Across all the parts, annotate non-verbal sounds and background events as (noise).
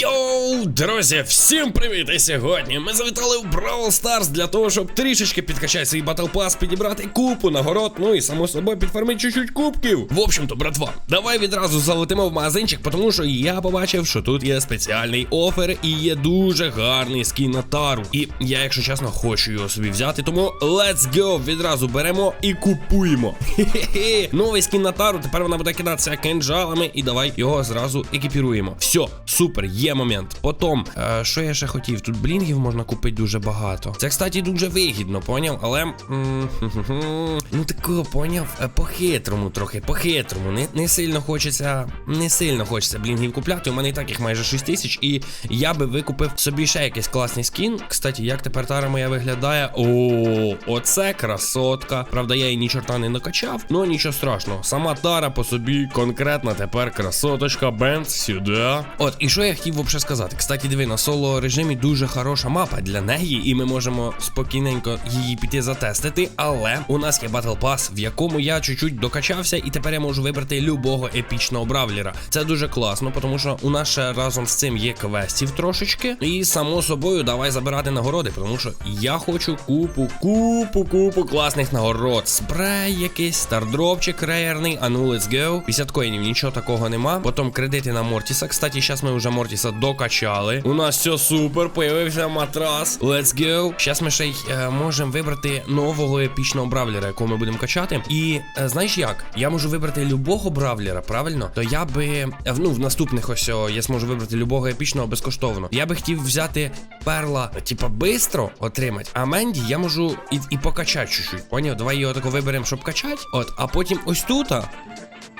Йоу, друзі, всім привіт! І сьогодні ми завітали в Brawl Stars для того, щоб трішечки підкачати свій Battle Pass, підібрати купу нагород, ну і само собою підфармити чуть-чуть кубків. В общем-то, братва, давай відразу залетимо в магазинчик, тому що я побачив, що тут є спеціальний офер і є дуже гарний скін на тару. І я, якщо чесно, хочу його собі взяти, тому let's go! Відразу беремо і купуємо. Хе-хе-хе. Новий скін на тару, тепер вона буде кидатися кинжалами, і давай його зразу екіпіруємо. Все, супер, є момент. Потім, е, що я ще хотів? Тут блінгів можна купити дуже багато. Це, кстати, дуже вигідно, поняв? Але. м, хе-хе-хе, (laughs) Ну такого, поняв? Е, По-хитрому трохи, по-хитрому. Не, не сильно хочеться. Не сильно хочеться блінгів купляти. У мене і так їх майже 6 тисяч, і я би викупив собі ще якийсь класний скін. Кстати, як тепер тара моя виглядає? О, оце красотка. Правда, я її ні чорта не накачав, ну нічого страшного. Сама тара по собі конкретно тепер красоточка Бенц сюди. От, і що я хотів взагалі сказати? Кстати, диви, на соло режимі дуже хороша мапа для неї, і ми можемо спокійненько її піти затестити. Але у нас є Battle Pass, в якому я чуть-чуть докачався, і тепер я можу вибрати любого епічного бравлера. Це дуже класно, тому що у нас ще разом з цим є квестів трошечки. І само собою давай забирати нагороди, тому що я хочу купу, купу, купу класних нагород. Спрей якийсь, стардропчик рейерний. А ну let's go. 50 коїнів, нічого такого нема. Потім кредити на Мортіса. Кстати, зараз ми вже Мортіса докачали. У нас все супер, появився матрас. Let's go. Зараз ми ще й е, можемо вибрати нового епічного бравлера, якого ми будемо качати. І е, знаєш як? Я можу вибрати любого бравлера, правильно? То я би е, ну, в наступних ось о, я зможу вибрати любого епічного безкоштовно. Я би хотів взяти перла, типа, бистро отримати. А Менді я можу і, і покачати чуть-чуть. Поняв? Давай його тако виберемо, щоб качати. От, а потім ось тут.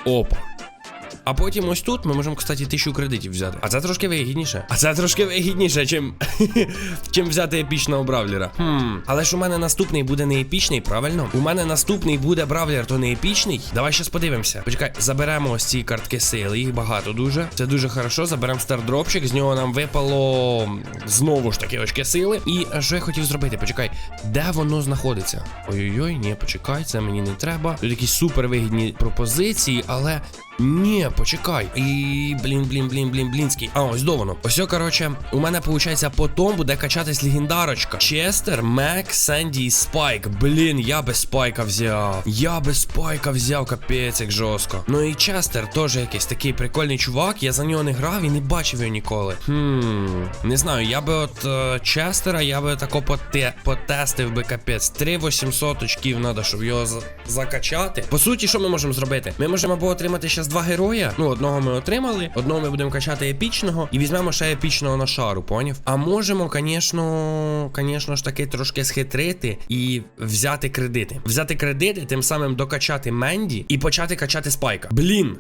Опа. А потім ось тут ми можемо, кстати, тисячу кредитів взяти. А це трошки вигідніше. А це трошки вигідніше, чим, (laughs) чим взяти епічного бравлера. Хм. Але ж у мене наступний буде не епічний, правильно? У мене наступний буде бравлер, то не епічний. Давай щас подивимося. Почекай, заберемо ось ці картки сили, їх багато дуже. Це дуже хорошо. Заберемо стардропчик, з нього нам випало знову ж таки очки сили. І що я хотів зробити? Почекай, де воно знаходиться? Ой-ой-ой, ні, почекай, це мені не треба. Тут якісь супер вигідні пропозиції, але. Ні, почекай. І блін, блін, блін, блін, блінський. А, ось до воно. Ось, коротше, у мене виходить, потім буде качатись легендарочка. Честер, Мек, Сенді і Спайк. Блін, я без спайка взяв. Я без спайка взяв, капець, як жорстко. Ну і Честер теж якийсь такий прикольний чувак. Я за нього не грав і не бачив його ніколи. Хм, не знаю, я би от е, Честера, я би тако поте, потестив би капець. 3800 очків треба, щоб його закачати. По суті, що ми можемо зробити? Ми можемо або отримати два героя. Ну, одного ми отримали, одного ми будемо качати епічного, і візьмемо ще епічного на шару, поняв? А можемо, звісно, звісно ж таки трошки схитрити і взяти кредити. Взяти кредити, тим самим докачати Менді і почати качати спайка. Блін.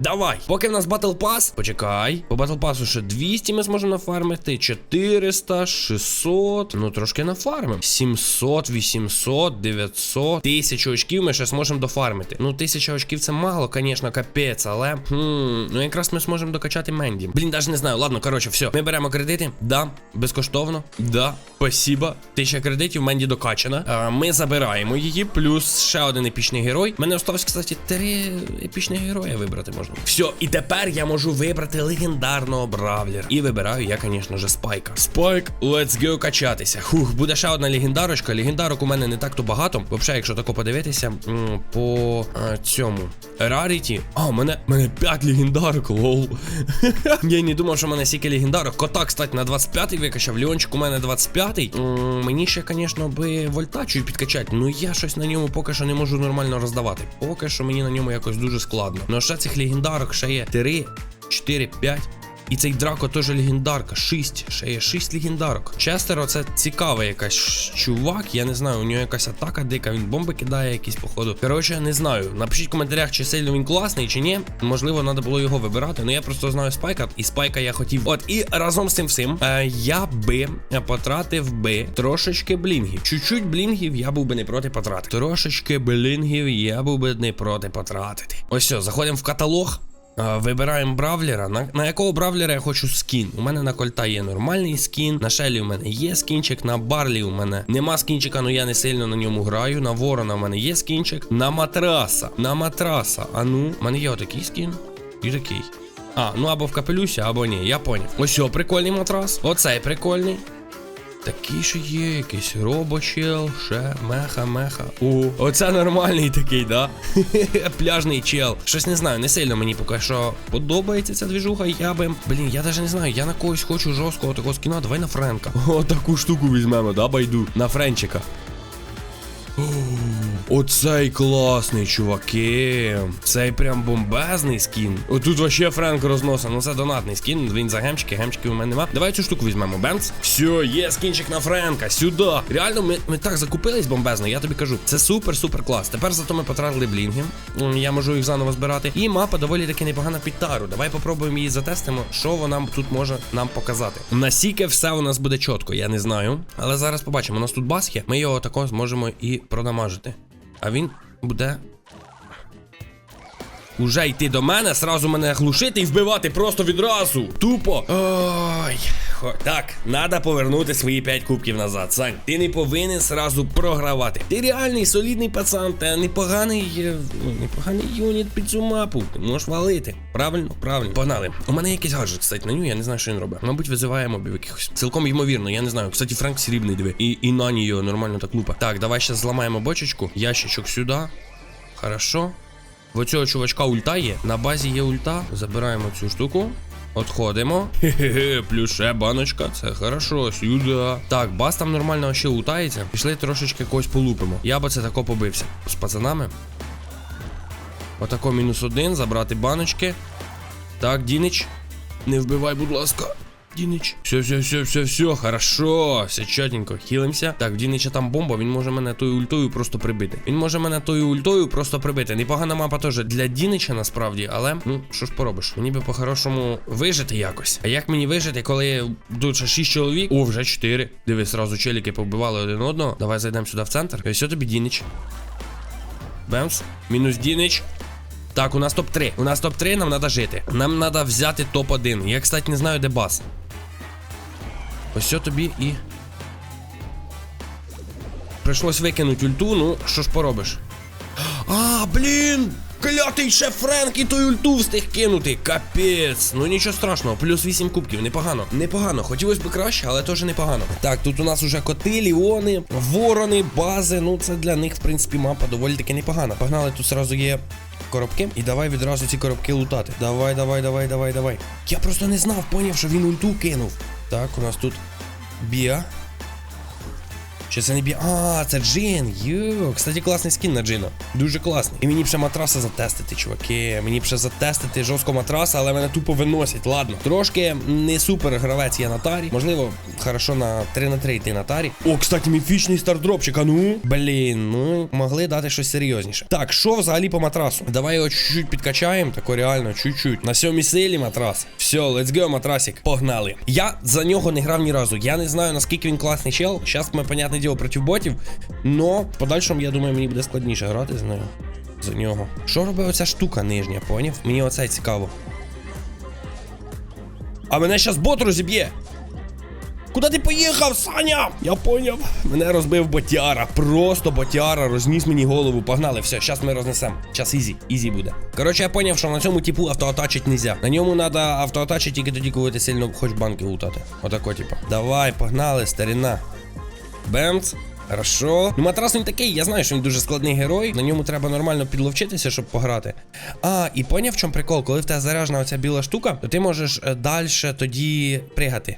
Давай, поки в нас батл пас, почекай. По батл пасу ще 200 ми зможемо нафармити. 400, 600. Ну трошки нафармимо. 700, 800, 900, 1000 очків ми ще зможемо дофармити. Ну, 1000 очків це мало, звісно, капець, але. Хм, ну якраз ми зможемо докачати Менді. Блін, навіть не знаю. Ладно, коротше, все. Ми беремо кредити. Да, безкоштовно. Да, спасибо. 1000 кредитів, Менді докачана. А, ми забираємо її, плюс ще один епічний герой. Мене осталось, кстати, три епічних героя вибрати можна. Все, і тепер я можу вибрати легендарного бравлера. І вибираю я, звісно ж, спайка. Спайк, let's go качатися. Хух, буде ще одна легендарочка. Легендарок у мене не так то багато. Взагалі, якщо тако подивитися, по а, цьому. Раріті. А, у мене, мене 5 легендарок, лол. (laughs) я не думав, що в мене стільки легендарок. Кота, кстати, на 25-й викачав. Леончик у мене 25-й. М, Мені ще, звісно, би вольтачу підкачати. Ну я щось на ньому поки що не можу нормально роздавати. Поки що мені на ньому якось дуже складно. Ну а ще цих легендарок ще є 3, 4, 5. І цей драко теж легендарка. 6. Ще є 6 легендарок. Честер, це цікавий якась чувак. Я не знаю, у нього якась атака дика, він бомби кидає якісь, походу. Коротше, не знаю. Напишіть в коментарях, чи сильно він класний, чи ні. Можливо, треба було його вибирати. Ну я просто знаю спайка, і спайка я хотів. От, і разом з цим всім е, я би потратив би трошечки блінгів. Чуть-чуть блінгів я був би не проти потратити. Трошечки блінгів я був би не проти потратити. Ось все, заходимо в каталог. А, Вибираємо бравлера. На, на якого бравлера я хочу скін? У мене на кольта є нормальний скін. На шелі у мене є скінчик. На барлі у мене нема скінчика, але я не сильно на ньому граю. На ворона у мене є скінчик. На матраса. На матраса. А ну, у мене є отакий скін. І такий. А, ну або в капелюсі, або ні, я поняв. Ось о, прикольний матрас. Оцей прикольний. Такий ще є, якийсь робочел, ще меха, меха. О, оце нормальний такий, да? (laughs) Пляжний чел. Щось не знаю, не сильно мені поки що подобається ця двіжуха. Я би. Блін, я навіть не знаю, я на когось хочу жорсткого такого скіна, давай на Френка. (laughs) О, таку штуку візьмемо, да, байду. На Френчика. О, Оцей класний, чуваки. Цей прям бомбезний скін. Отут вообще Френк розносить. Ну це донатний скін. Він за гемчики, гемчиків у мене нема. Давай цю штуку візьмемо. Бенц. Все, є скінчик на Френка. Сюди. Реально, ми, ми так закупились бомбезно, я тобі кажу. Це супер-супер клас. Тепер зато ми потратили блінги. Я можу їх заново збирати. І мапа доволі таки непогана під тару. Давай попробуємо її затестимо, що вона тут може нам показати. Насіки все у нас буде чітко, я не знаю. Але зараз побачимо. У нас тут бас. Ми його тако зможемо і продамажити. А він буде. Уже йти до мене, сразу мене глушити і вбивати просто відразу. Тупо. Ой. Хо- Так, треба повернути свої 5 кубків назад. Сань, ти не повинен сразу програвати. Ти реальний солідний пацан, та непоганий, е, ну, непоганий юніт під цю мапу. Ти можеш валити. Правильно, правильно. Погнали. У мене якийсь гаджет стоїть на ню, я не знаю, що він робить. Мабуть, визиває мобів якихось. Цілком ймовірно, я не знаю. Кстати, Франк срібний диви. І, і на нього нормально так лупа. Так, давай ще зламаємо бочечку. Ящичок сюди. Хорошо. В оцього чувачка ульта є. На базі є ульта. Забираємо цю штуку. Отходимо. Хе-хе, плюс ще баночка. Це хорошо, сюди. Так, бас там нормально ще лутається. Пішли трошечки когось полупимо. Я би це тако побився. З пацанами. Отако мінус один, забрати баночки. Так, Дінич. Не вбивай, будь ласка. Дінич. Все, все, все, все, все, хорошо. Все чотенько. Хілимося. Так, в Дінича там бомба, він може мене тою ультою просто прибити. Він може мене тою ультою просто прибити. Непогана мапа теж для Дінича насправді, але ну що ж поробиш? Мені би по-хорошому вижити якось. А як мені вижити, коли ще 6 чоловік? О, вже 4. Диви, сразу челіки повбивали один одного. Давай зайдемо сюди в центр. Ось тобі Дінич. Бемс. Мінус Дінич. Так, у нас топ-3. У нас топ-3, нам треба жити. Нам треба взяти топ-1. Я, кстати, не знаю, де бас. Ось тобі і. Прийшлось викинути ульту, ну що ж поробиш? А, блін! Клятий шеф Френк і той ульту встиг кинути. Капець. Ну нічого страшного, плюс 8 кубків, непогано. Непогано. Хотілося б краще, але теж непогано. Так, тут у нас уже коти, ліони, ворони, бази. Ну це для них, в принципі, мапа доволі таки непогана. Погнали, тут зразу є. Коробки, і давай відразу ці коробки лутати. Давай, давай, давай, давай, давай. Я просто не знав, поняв, що він ульту кинув. Так, у нас тут Біа. Чи це не бі. А, це Джин. Йо, кстати, класний скін на Джина. Дуже класний. І мені б ще матраса затестити, чуваки. Мені б ще затестити жорстко матраса, але мене тупо виносять. Ладно. Трошки не супер гравець я на тарі. Можливо, хорошо на 3 на 3 йти на тарі. О, кстати, міфічний стардропчик. А ну. Блін, ну могли дати щось серйозніше. Так, що взагалі по матрасу? Давай його чуть-чуть підкачаємо. Тако реально, чуть-чуть. На сьомій силі матрас. Все, let's go, матрасик. Погнали. Я за нього не грав ні разу. Я не знаю, наскільки він класний чел. Зараз ми, понятне діло, проти ботів. Но в подальшому, я думаю, мені буде складніше грати з нею. За нього. Що робить оця штука нижня, поняв? Мені оце цікаво. А мене зараз бот розіб'є. Куди ти поїхав, Саня? Я поняв. Мене розбив ботяра. Просто ботяра розніс мені голову. Погнали, все, зараз ми рознесемо. Час ізі, ізі буде. Коротше, я поняв, що на цьому типу автоатачить нельзя. На ньому треба автоатачити тільки тоді, коли ти сильно хоч банки лутати. Отако, типу. Давай, погнали, старина. Бемц. Хорошо. Ну, матрас він такий, я знаю, що він дуже складний герой. На ньому треба нормально підловчитися, щоб пограти. А, і поняв, в чому прикол? Коли в тебе заряжена оця біла штука, то ти можеш далі тоді пригати.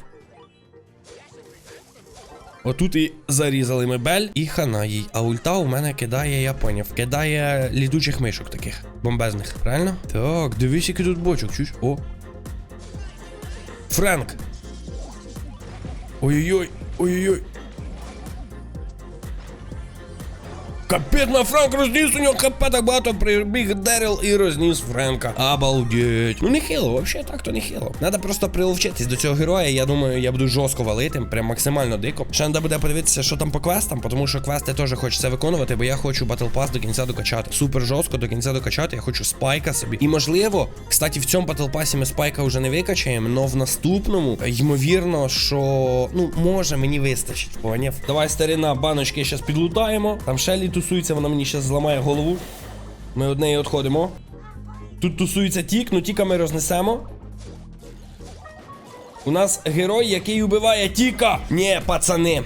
Отут і зарізали ми бель і хана їй. А ульта у мене кидає, я поняв. Кидає літучих мишок таких бомбезних, правильно? Так, дивись, який тут бочок, чуєш? О. Френк. Ой-ой-ой, ой-ой-ой. Капець на Франк розніс у нього хп так багато прибіг Дерел і розніс Френка. Обалдеть. Ну не хило, взагалі так то не хило. Надо просто приловчитись до цього героя. Я думаю, я буду жорстко валити, прям максимально дико. Ще треба буде подивитися, що там по квестам, тому що квести теж хочеться виконувати, бо я хочу Battle Pass до кінця докачати. Супер жорстко до кінця докачати. Я хочу спайка собі. І можливо, кстати, в цьому Battle Pass ми спайка вже не викачаємо, але в наступному, ймовірно, що ну може мені вистачить. Поняв? Давай старина, баночки зараз підлутаємо. Там Шелі тусується, вона мені зараз зламає голову. Ми од неї відходимо. Тут тусується тік, ну тіка ми рознесемо. У нас герой, який убиває тіка. Ні, пацани.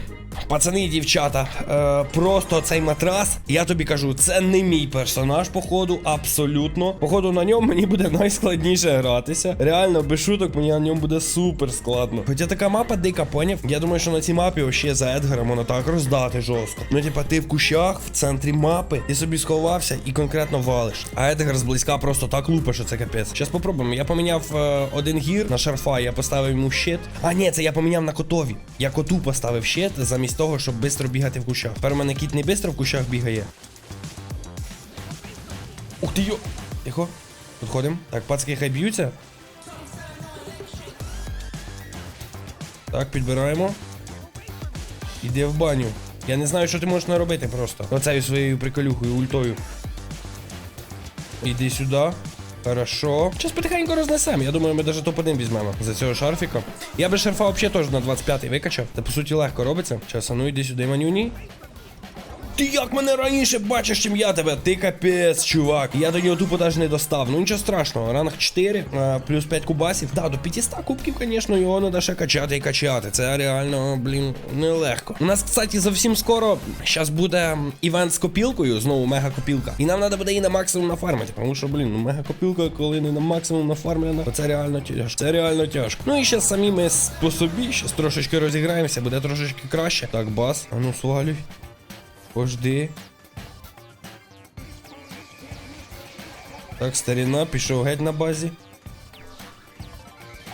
Пацани і дівчата, е, просто цей матрас, я тобі кажу, це не мій персонаж, походу, абсолютно. Походу, на ньому мені буде найскладніше гратися. Реально, без шуток, мені на ньому буде супер складно. Хоча така мапа дика, поняв. Я думаю, що на цій мапі ще за Едгара можна так роздати жорстко. Ну, типа, ти в кущах, в центрі мапи, ти собі сховався і конкретно валиш. А Едгар зблизька просто так лупить, що це капець. Щас попробуємо. Я поміняв е, один гір на шарфа, я поставив йому щит. А, ні, це я поміняв на котові. Я коту поставив щит замість того, щоб швидко бігати в кущах. Тепер у мене кіт не швидко в кущах бігає. Ух ти йо! Тихо. Підходимо. Так, пацки хай б'ються. Так, підбираємо. Іде в баню. Я не знаю, що ти можеш наробити просто. Оцею своєю приколюхою, ультою. Іди сюди. Хорошо. Сейчас потихоньку рознесемо. Я думаю, ми даже топ-1 візьмемо за цього шарфіка. Я би шарфа взагалі теж на 25-й викачав. Це по суті легко робиться. Час, а ну йди сюди, манюні. Ти як мене раніше бачиш, чим я тебе? Ти капець, чувак. Я до нього тупо навіть не достав. Ну нічого страшного. Ранг 4, а, плюс 5 кубасів. Да, до 500 кубків, звісно, його треба ще качати і качати. Це реально, блін, нелегко. У нас, кстати, зовсім скоро зараз буде івент з копілкою, знову мега копілка. І нам треба буде її на максимум нафармити. Тому що, блін, ну мега копілка, коли не на максимум нафармлена, то це реально тяжко. Це реально тяжко. Ну і ще самі ми по собі, щас трошечки розіграємося, буде трошечки краще. Так, бас, а ну свалюй. Пожди. Так, старіна, пішов геть на базі.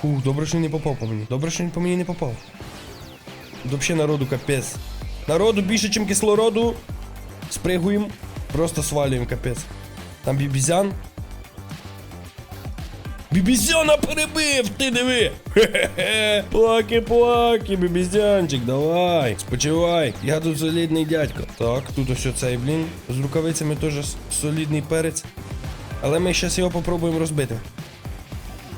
Фух, добре, що не попав по мені. Добре, що він по мені не попав. Тут Взагалі народу капець. Народу більше, ніж кислороду. Спригуємо. Просто свалюємо капець. Там бібізян. Бібізяна перебив, ти диви! (laughs) Хе-хе-хе! Плаки-плаки, бібізянчик, давай! Спочивай! Я тут солідний дядько. Так, тут ось цей, блін. З рукавицями теж солідний перець. Але ми зараз його попробуємо розбити.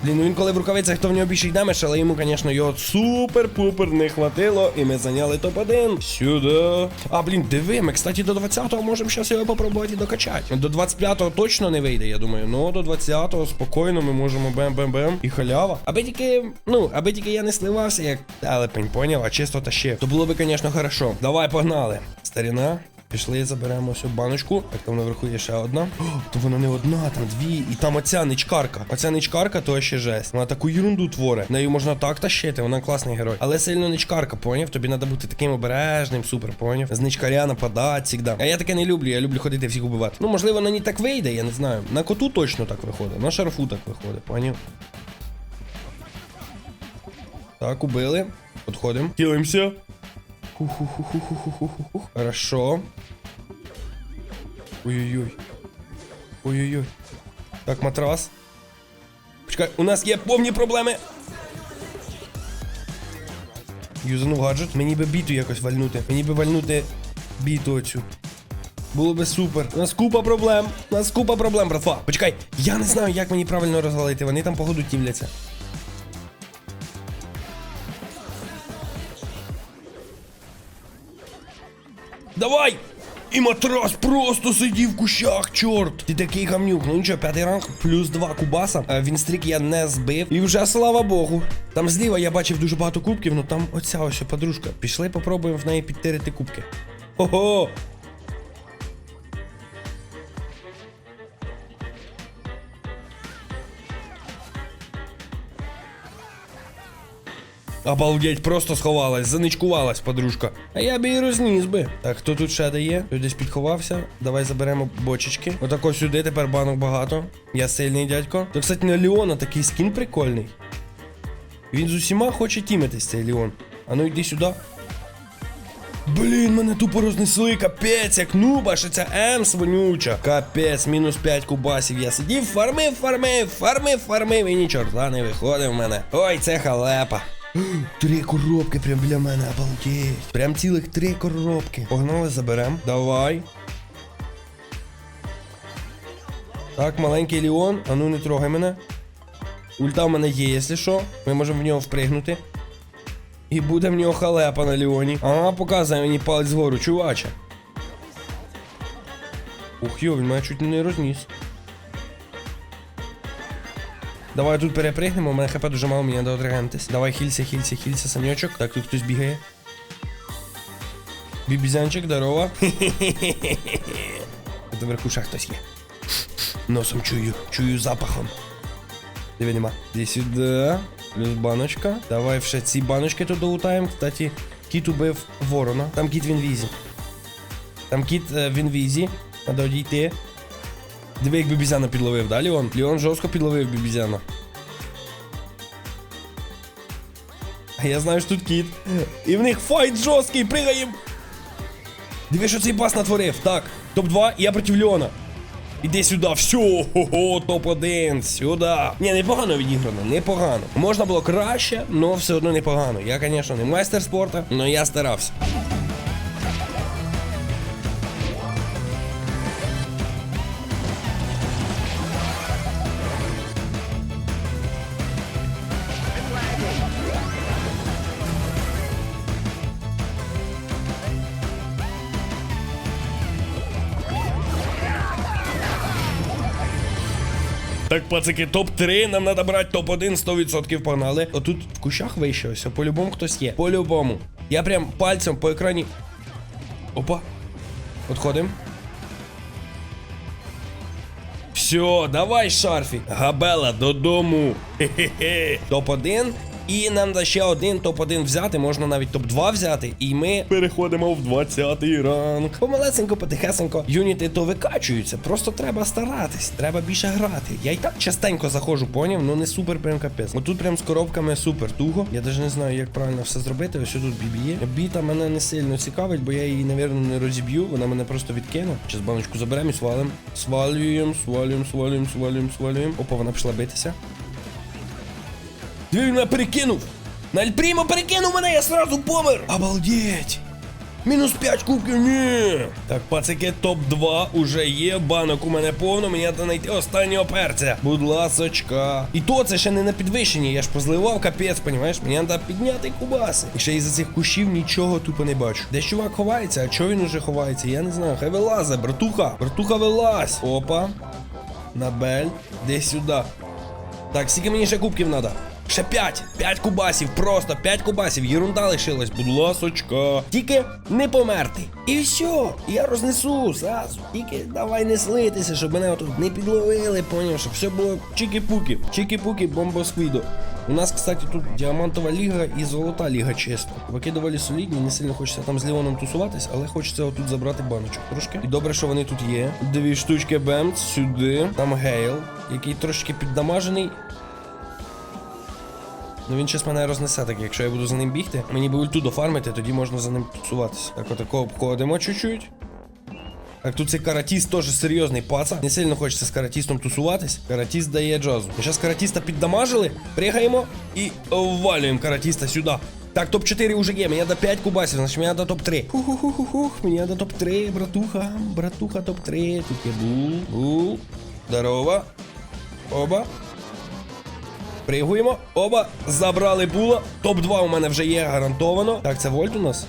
Блін, ну він коли в рукавицях, то в нього більший демедж, але йому, звісно, його супер-пупер не хватило, і ми зайняли топ-1. Сюди. А, блін, диви, ми, кстати, до 20-го можемо зараз його попробувати докачати. До 25-го точно не вийде, я думаю. Ну, до 20-го спокійно ми можемо бем-бем-бем. І халява. Аби тільки, ну, аби тільки я не сливався, як телепень, поняв, а чисто та ще. То було би, звісно, хорошо. Давай, погнали. Старіна. Пішли, заберемо ось баночку. Так, там наверху є ще одна. О, то вона не одна, там дві. І там оця ничкарка. Оця ничкарка, то ще жесть. Вона таку ерунду творить. Нею можна так тащити, вона класний герой. Але сильно ничкарка, поняв? Тобі треба бути таким обережним, супер, поняв? З ничкаря нападати завжди. А я таке не люблю, я люблю ходити всіх убивати. Ну, можливо, на ній так вийде, я не знаю. На коту точно так виходить. На шарфу так виходить, поняв? Так, убили. Підходимо. Кілимося. Хорошо. Ой-ой-ой. Ой-ой-ой. Так, матрас. Почекай, у нас є повні проблеми. Юзанув гаджет. Мені би біту якось вальнути. Мені би вальнути біту оцю. Було би супер. У нас купа проблем. У нас купа проблем, братва. Почекай, я не знаю, як мені правильно розвалити. Вони там, походу, тімляться. Давай! І матрас просто сидів в кущах, чорт! Ти такий гамнюк. Ну нічого, п'ятий ранг, плюс два кубаса. Е, Він стрік я не збив. І вже слава Богу. Там зліва я бачив дуже багато кубків, ну там оця ось подружка. Пішли, попробуємо в неї підтирити кубки. Ого! Обалдеть, просто сховалась, заничкувалась подружка. А я б її розніс би. Так, хто тут ще дає? Хто десь підховався. Давай заберемо бочечки. Отако сюди, тепер банок багато. Я сильний дядько. То, кстати, на Леона такий скін прикольний. Він з усіма хоче тімитись, цей Леон. А ну йди сюди. Блін, мене тупо рознесли, капець, як нуба, що ця М свинюча. Капець, мінус 5 кубасів. Я сидів, фармив, фармив, фармив, фармив, і ні чорта не виходив в мене. Ой, це халепа. Три коробки прям біля мене, обалдеть. Прям цілих три коробки. Погнали, заберем. Давай. Так, маленький Ліон, а ну не трогай мене. Ульта в мене є, якщо що. Ми можемо в нього впригнути. І буде в нього халепа на Ліоні. Ага, показує мені палець згору, чуваче. Ух йо, він мене чуть не розніс. Давай тут перепригнемо, у мене хп дуже мало, мені треба отрегентись. Давай хілься, хілься, хілься, саньочок. Так, тут хтось бігає. Бібізянчик, здорово. (laughs) Це вверху ще хтось є. Носом чую, чую запахом. Диви нема. Іди сюди. Плюс баночка. Давай ще ці баночки тут долутаємо. Кстати, кіт убив ворона. Там кіт в інвізі. Там кіт е, в інвізі. Треба одійти. Диви, як бібізяна підловив, да, Леон? Леон жорстко підловив бібізяна. А я знаю, що тут кіт. І в них файт жорсткий, пригаєм. Диви, що цей бас натворив. Так, топ-2, я проти Леона. Іди сюди, все, хо-хо, топ-1, сюди. Ні, непогано відіграно, непогано. Можна було краще, але все одно непогано. Я, звісно, не майстер спорту, але я старався. Так, пацики, топ-3, нам треба брати топ-1, 100% погнали. Отут в кущах вище, по-любому хтось є. По-любому. Я прям пальцем по екрані. Опа. Отходим. Все, давай, шарфік. Габела додому. Хе-хе-хе. Топ-1. І нам треба ще один топ-1 взяти, можна навіть топ-2 взяти. І ми переходимо в 20-й ранг. Помалесенько, потихесенько. Юніти то викачуються. Просто треба старатись, треба більше грати. Я і так частенько заходжу, поняв, ну не супер прям капець. Отут прям з коробками супер туго. Я навіть не знаю, як правильно все зробити. Ось тут бібі є. Біта мене не сильно цікавить, бо я її, напевно, не розіб'ю. Вона мене просто відкине. Зараз баночку заберемо і свалим. Свалюємо, свалюємо, свалюємо, свалюємо, свалюємо. Опа, вона пішла битися. Він мене перекинув! Наль Прімо перекинув мене, я сразу помер! Обалдеть! Мінус 5 кубків, ні! Так, пацики, топ-2 уже є. Банок у мене повно, мені треба знайти останнього перця. Будь ласочка. І то це ще не на підвищенні, я ж позливав капець, понімаєш? Мені треба підняти кубаси. І ще із-за цих кущів нічого тупо не бачу. Де чувак ховається, а чого він уже ховається? Я не знаю. Хай вилазе, братуха. Братуха вилазь. Опа. Набель. Десь сюди. Так, скільки мені ще кубків треба? Ще 5, 5 кубасів, просто 5 кубасів, єрунда лишилась, будь ласочка. Тільки не померти. І все, я рознесу зразу. Тільки давай не слитися, щоб мене тут не підловили, поняв, щоб все було чики-пуки. Чики-пуки, бомбосквідо. У нас, кстати, тут діамантова ліга і золота ліга, чесно. Чуваки доволі солідні, не сильно хочеться там з Леоном тусуватись, але хочеться отут забрати баночок трошки. І добре, що вони тут є. Дві штучки бемц, сюди. Там Гейл, який трошки піддамажений. Ну він щас мене рознесе, так якщо я буду за ним бігти, мені би ульту дофармити, тоді можна за ним тусуватися. Так, отако обходимо чуть-чуть. Так, тут цей каратіст теж серйозний паца. Не сильно хочеться з каратістом тусуватись. Каратіст дає джазу. Ми зараз каратіста піддамажили, пригаємо і ввалюємо каратіста сюди. Так, топ-4 уже є, мені до 5 кубасів, значить мені до топ-3. Хух-хух-хух-хух, мені до топ-3, братуха, братуха топ-3. Тут є бул, бул. Здорово. Оба. Пригуємо. Оба. Забрали була. Топ-2 у мене вже є гарантовано. Так, це вольт у нас.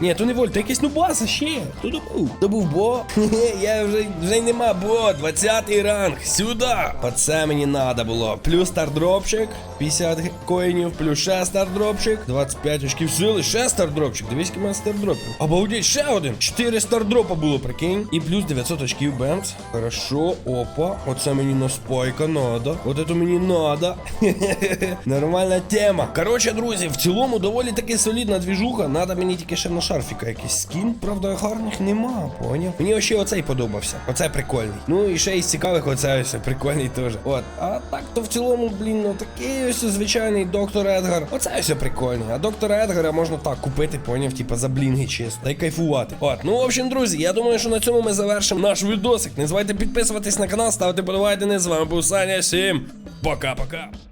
Ні, то не вольт, якийсь нубаса ще. То був? То був бо. (laughs) Хе-хе, Я вже вже й нема, бо. 20 ранг. Сюди. Оце мені треба було. Плюс стардропчик. 50 коїнів, плюс ще стардропчик. 25 очків сили, ще стардропчик. Дивись, мене стардропів. Обалдеть, ще один. 4 стардропа було, прикинь. І плюс 900 очків бемс. Хорошо, опа. Оце мені на спайка надо. От це мені надо. (laughs) Нормальна тема. Коротше, друзі, в цілому доволі таки солідна двіжуха. Надо мені тільки ще на шарфіка якийсь скін. Правда, гарних нема, поняв. Мені ще оцей подобався. Оцей прикольний. Ну і ще із цікавих оцей ось прикольний теж. От. А так то в цілому, блін, ну такий ось звичайний доктор Едгар. Оце ось прикольний. А доктора Едгара можна так купити, поняв, типа за блінги чисто. Та й кайфувати. От, ну в общем, друзі, я думаю, що на цьому ми завершимо наш відосик. Не забувайте підписуватись на канал, ставити подобайки. З вами був Саня. Всім пока-пока.